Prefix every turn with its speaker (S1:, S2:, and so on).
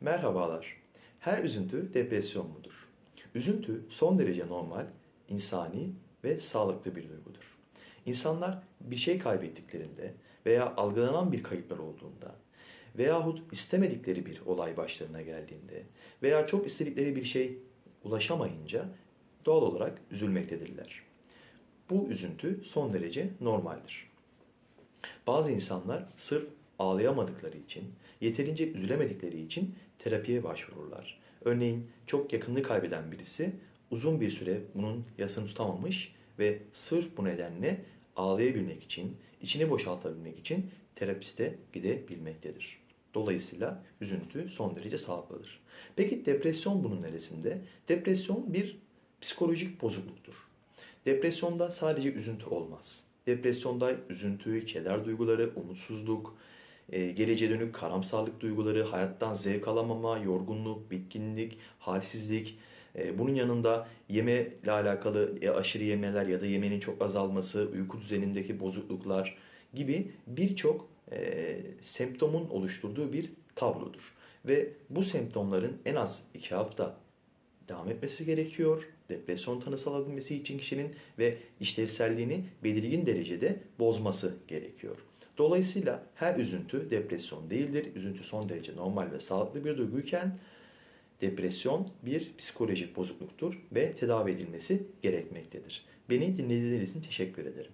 S1: Merhabalar. Her üzüntü depresyon mudur? Üzüntü son derece normal, insani ve sağlıklı bir duygudur. İnsanlar bir şey kaybettiklerinde veya algılanan bir kayıplar olduğunda veyahut istemedikleri bir olay başlarına geldiğinde veya çok istedikleri bir şey ulaşamayınca doğal olarak üzülmektedirler. Bu üzüntü son derece normaldir. Bazı insanlar sırf ağlayamadıkları için, yeterince üzülemedikleri için terapiye başvururlar. Örneğin çok yakınını kaybeden birisi uzun bir süre bunun yasını tutamamış ve sırf bu nedenle ağlayabilmek için, içini boşaltabilmek için terapiste gidebilmektedir. Dolayısıyla üzüntü son derece sağlıklıdır. Peki depresyon bunun neresinde? Depresyon bir psikolojik bozukluktur. Depresyonda sadece üzüntü olmaz. Depresyonda üzüntü, keder duyguları, umutsuzluk, e, geleceğe dönük karamsarlık duyguları, hayattan zevk alamama, yorgunluk, bitkinlik, halsizlik, e, bunun yanında yeme ile alakalı e, aşırı yemeler ya da yemenin çok azalması, uyku düzenindeki bozukluklar gibi birçok e, semptomun oluşturduğu bir tablodur. Ve bu semptomların en az iki hafta devam etmesi gerekiyor. Depresyon tanısı alabilmesi için kişinin ve işlevselliğini belirgin derecede bozması gerekiyor. Dolayısıyla her üzüntü depresyon değildir. Üzüntü son derece normal ve sağlıklı bir duyguyken depresyon bir psikolojik bozukluktur ve tedavi edilmesi gerekmektedir. Beni dinlediğiniz için teşekkür ederim.